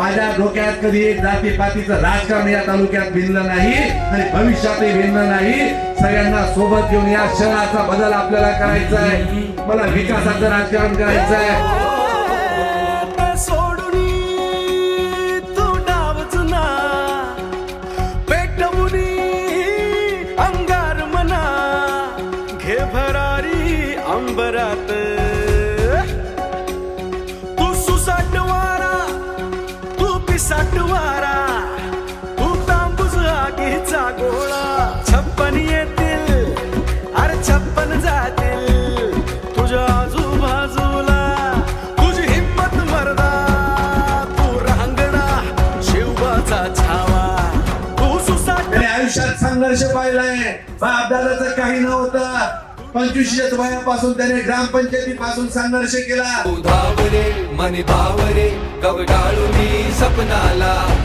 माझ्या डोक्यात कधी एक जातीपातीचं राजकारण या तालुक्यात भिनलं नाही आणि भविष्यातही भिनलं नाही. सगळ्यांना सोबत घेऊन या शहराचा बदल आपल्याला करायचा आहे. मला विकासाचं राजकारण करायचं आहे. सोडून तू डाव अंगार मना. घे भरारी अंबरात. साठवारा. तू तांबूस आगीचा गोळा. छप्पन येतील अरे छप्पन जातील. तुझ्या आजूबाजूला तुझी हिंमत मरदा. तू रांगडा शिवबाचा छावा. तू सुसाट आयुष्यात संघर्ष पाहिलाय बापदादाचं काही नव्हतं. पंचवीसशे वयापासून त्याने ग्रामपंचायतीपासून संघर्ष केला. तू धावरे मनी भावरे कवडाळूनी सपनाला